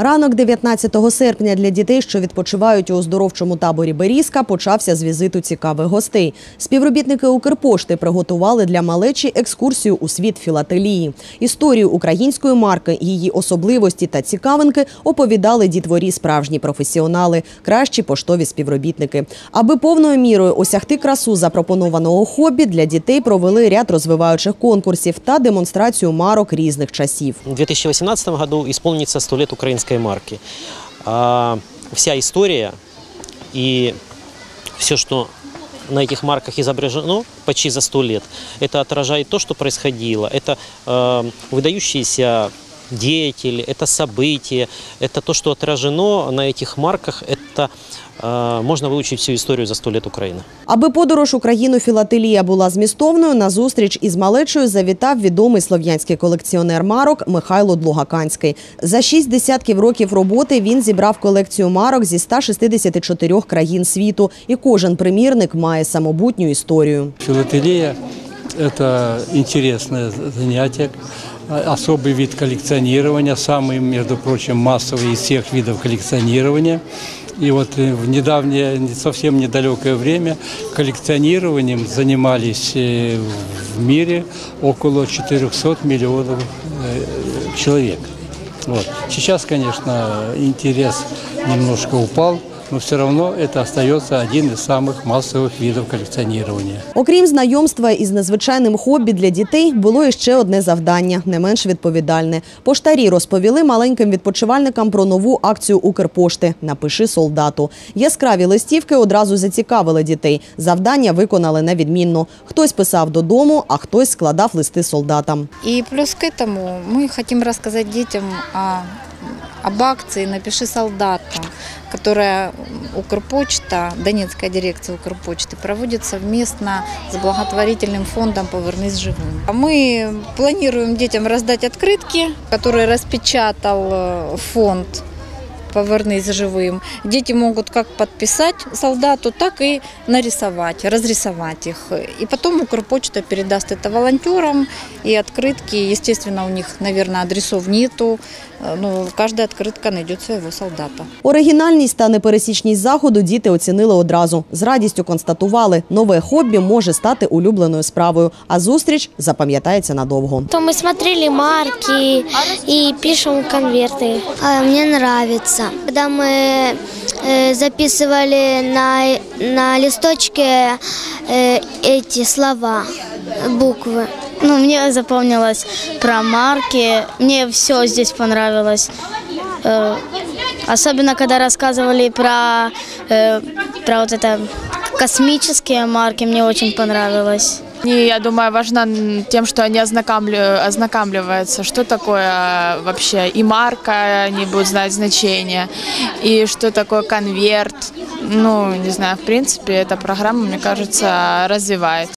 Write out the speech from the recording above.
Ранок 19 серпня для дітей, що відпочивають у оздоровчому таборі Берізка, почався з візиту цікавих гостей. Співробітники Укрпошти приготували для малечі екскурсію у світ філателії. Історію української марки, її особливості та цікавинки оповідали дітворі справжні професіонали, кращі поштові співробітники. Аби повною мірою осягти красу запропонованого хобі, для дітей провели ряд розвиваючих конкурсів та демонстрацію марок різних часів. В 2018 году исполнится 100 лет украинской марки. А, вся история и все, что на этих марках изображено почти за 100 лет, это отражает то, что происходило. Это э, выдающиеся деятели, это события, это то, что отражено на этих марках, это э, можно выучить всю историю за 100 лет Украины. Аби подорож Україну філателія була змістовною, на зустріч із малечою завітав відомий слов'янський колекціонер марок Михайло Длугаканський. За шість десятків років роботи він зібрав колекцію марок зі 164 країн світу, і кожен примірник має самобутню історію. Филателия – это интересное занятие, особый вид коллекционирования, самый, между прочим, массовый из всех видов коллекционирования. И вот э, в недавнее, не совсем недалекое время коллекционированием занимались э, в мире около 400 миллионов э, человек. Вот. Сейчас, конечно, интерес немножко упал, но все равно это остается один из самых массовых видов коллекционирования. Окрім знайомства із незвичайним хобі для дітей, було іще одне завдання, не менш відповідальне. Поштарі розповіли маленьким відпочивальникам про нову акцію Укрпошти Напиши солдату. Яскраві листівки одразу зацікавили дітей. Завдання виконали невідмінно. Хтось писав додому, а хтось складав листи солдатам. И плюс к этому мы хотим рассказать детям о, об акции «Напиши солдата», которая Укрпочта, Донецкая дирекция Укрпочты, проводит совместно с благотворительным фондом «Повернись живым». А Мы планируем детям раздать открытки, которые распечатал э, фонд «Повернись живым». Дети могут как подписать солдату, так и нарисовать, разрисовать их. И потом Укрпочта передаст это волонтерам, и открытки, естественно, у них, наверное, адресов нету, Э, но каждая открытка найдет своего солдата. Оригінальність та непересічність заходу діти оцінили одразу. З радістю констатували, нове хобі може стати улюбленою справою, а зустріч запам'ятається надовго. То мы смотрели марки и пишем конверты. А, Мне Нравится. Когда мы э, записывали на, на листочке э, эти слова, буквы. Ну, мне запомнилось про марки. Мне все здесь понравилось. Э, Особенно, когда рассказывали про, про вот это космические марки, мне очень понравилось. И, я думаю, важна тем, что они ознакомливаются, что такое вообще и марка, они будут знать значение, и что такое конверт. Ну, не знаю, в принципе, эта программа, мне кажется, развивает.